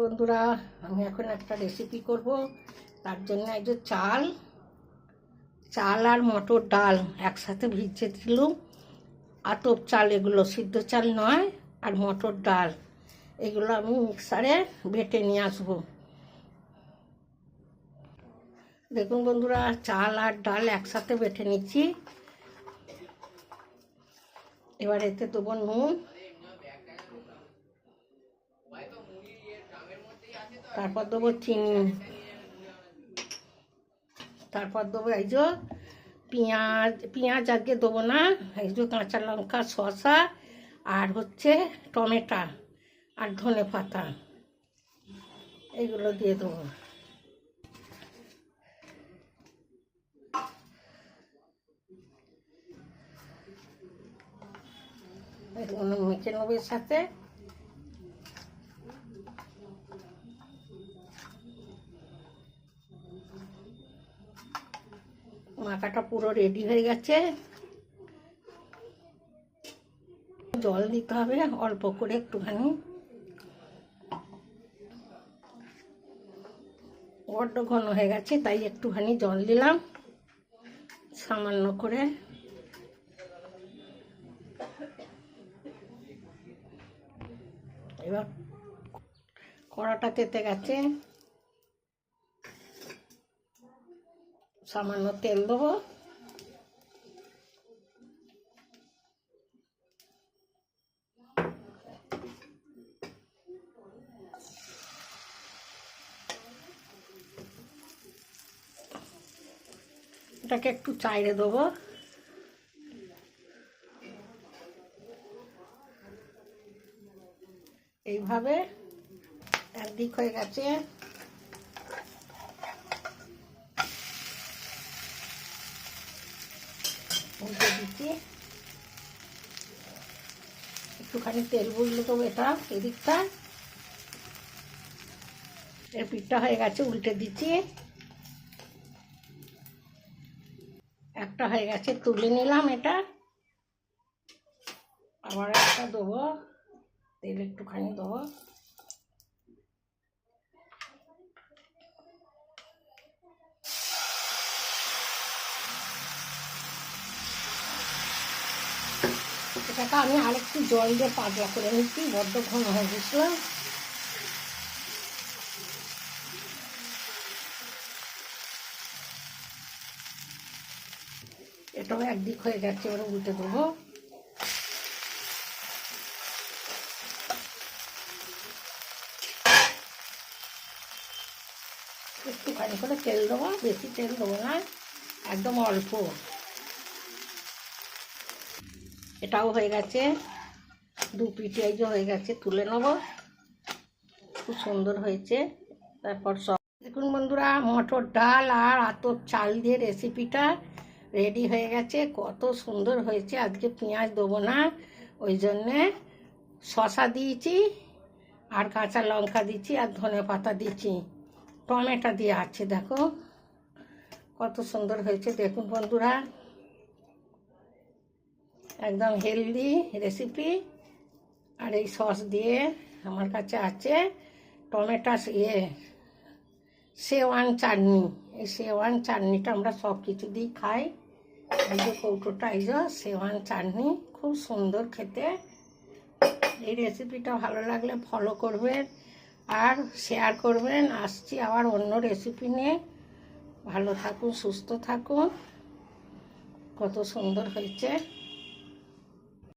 বন্ধুরা, আমি এখন একটা রেসিপি করব। তার জন্য এই যে চাল চাল আর মটর ডাল একসাথে ভিজে দিলুম আতপ চাল এগুলো সিদ্ধ চাল নয়, আর মটর ডাল এগুলো আমি মিক্সারে বেটে নিয়ে আসব। দেখুন বন্ধুরা, চাল আর ডাল একসাথে বেটে নিচ্ছি। এবার এতে দেবো নুন। তারপর দেবো চিনি। তারপর দেবো এই যে পেঁয়াজ পেঁয়াজ আজকে দেবো না, এই যে কাঁচা লঙ্কা, শসা আর হচ্ছে টমেটো আর ধনে পাতা। এইগুলো দিয়ে দেবো। মেখে নেব এর সাথে। মাখাটা পুরো রেডি হয়ে গেছে। জল দিতে হবে, অল্প করে একটুখানি। বড্ড ঘন হয়ে গেছে, তাই একটুখানি জল দিলাম। সামান্য করে। এবার কড়াটা তেতে গেছে। সামান্য তেল দেবো। এটাকে একটু চাইড়ে দেবো। এইভাবে একদিক হয়ে গেছে। উল্টে দিচ্ছি। একটুখানি তেল বুঝলে দেবো এটা, এদিকটা। এর পিঠটা হয়ে গেছে, উল্টে দিচ্ছি। একটা হয়ে গেছে, তুলে নিলাম এটা। আবার একটা দেবো, তেল একটুখানি দেবো। এটাকে আমি আরেকটু জল দিয়ে পাতলা করে নিচ্ছি, বড্ড ঘন হয়ে গেছিল এটাও একদিক হয়ে যাচ্ছে এবার উল্টে দেবো। একটুখানি করে তেল দেবো, বেশি তেল দেবো না, একদম অল্প। এটাও হয়ে গেছে। দু পিঠে যে হয়ে গেছে, তুলে নেব। খুব সুন্দর হয়েছে। তারপর সব দেখুন বন্ধুরা, মটর ডাল আর আতর চাল দিয়ে রেসিপিটা রেডি হয়ে গেছে। কত সুন্দর হয়েছে। আজকে পেঁয়াজ দেবো না, ওই জন্যে শশা দিয়েছি আর কাঁচা লঙ্কা দিচ্ছি আর ধনে পাতা দিচ্ছি টমেটো দিয়ে আছে, দেখো। কত সুন্দর হয়েছে। দেখুন বন্ধুরা একদম হেলদি রেসিপি আর এই সস দিয়ে আমার কাছে আছে টমেটো ইয়ে সেওয়ান চাটনি। এই সেওয়ান চাটনিটা আমরা সব কিছু দিয়েই খাই। এই যে কৌটোটা, এই যে সেওয়ান চাটনি, খুব সুন্দর খেতে। এই রেসিপিটা ভালো লাগলে ফলো করবেন আর শেয়ার করবেন। আসছি আবার অন্য রেসিপি নিয়ে। ভালো থাকুন, সুস্থ থাকুন। কত সুন্দর হয়েছে।